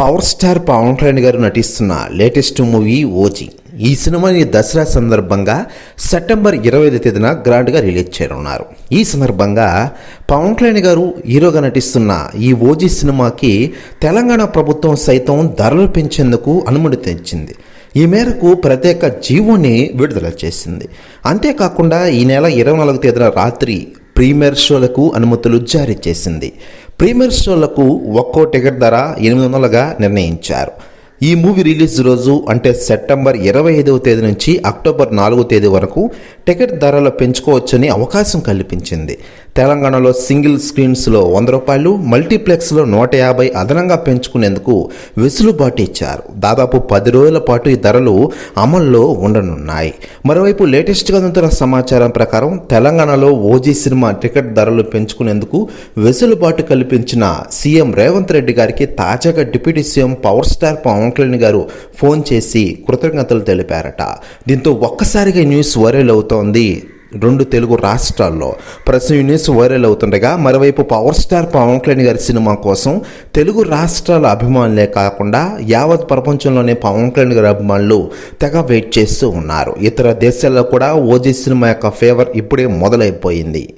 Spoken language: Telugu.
పవర్ స్టార్ పవన్ కళ్యాణ్ గారు నటిస్తున్న లేటెస్ట్ మూవీ ఓజీ. ఈ సినిమాని దసరా సందర్భంగా సెప్టెంబర్ ఇరవై ఐదు తేదీన గ్రాండ్గా రిలీజ్ చేయనున్నారు. ఈ సందర్భంగా పవన్ కళ్యాణ్ గారు హీరోగా నటిస్తున్న ఈ ఓజీ సినిమాకి తెలంగాణ ప్రభుత్వం సైతం ధరలు పెంచేందుకు అనుమతి తెచ్చింది. ఈ మేరకు ప్రత్యేక జీవోని విడుదల చేసింది. అంతేకాకుండా ఈ నెల ఇరవై నాలుగు తేదీన రాత్రి ప్రీమియర్ షోలకు అనుమతులు జారీ చేసింది. ప్రీమియర్ షోలకు ఒక్కో టికెట్ ధర ఎనిమిది వందలుగా నిర్ణయించారు. ఈ మూవీ రిలీజ్ రోజు అంటే సెప్టెంబర్ ఇరవై ఐదవ తేదీ నుంచి అక్టోబర్ నాలుగో తేదీ వరకు టికెట్ ధరలు పెంచుకోవచ్చని అవకాశం కల్పించింది. తెలంగాణలో సింగిల్ స్క్రీన్స్లో వంద రూపాయలు మల్టీప్లెక్స్లో నూట యాభై అదనంగా పెంచుకునేందుకు వెసులుబాటు ఇచ్చారు. దాదాపు పది రోజుల పాటు ఈ ధరలు అమల్లో ఉండనున్నాయి. మరోవైపు లేటెస్ట్గా అందుతున్న సమాచారం ప్రకారం తెలంగాణలో ఓజీ సినిమా టికెట్ ధరలు పెంచుకునేందుకు వెసులుబాటు కల్పించిన సీఎం రేవంత్ రెడ్డి గారికి తాజాగా deputy CM power star Pawan Kalyan గారు ఫోన్ చేసి కృతజ్ఞతలు తెలిపారట. దీంతో ఒక్కసారిగా న్యూస్ వైరల్ అవుతోంది రెండు తెలుగు రాష్ట్రాల్లో. ప్రస్తుతం ఈ న్యూస్ వైరల్ అవుతుండగా మరోవైపు పవర్ స్టార్ పవన్ కళ్యాణ్ గారి సినిమా కోసం తెలుగు రాష్ట్రాల అభిమానులే కాకుండా యావత్ ప్రపంచంలోనే పవన్ కళ్యాణ్ గారి అభిమానులు తెగ వెయిట్ చేస్తూ ఉన్నారు. ఇతర దేశాల్లో కూడా ఓజీ సినిమా యొక్క ఫేవర్ ఇప్పుడే మొదలైపోయింది.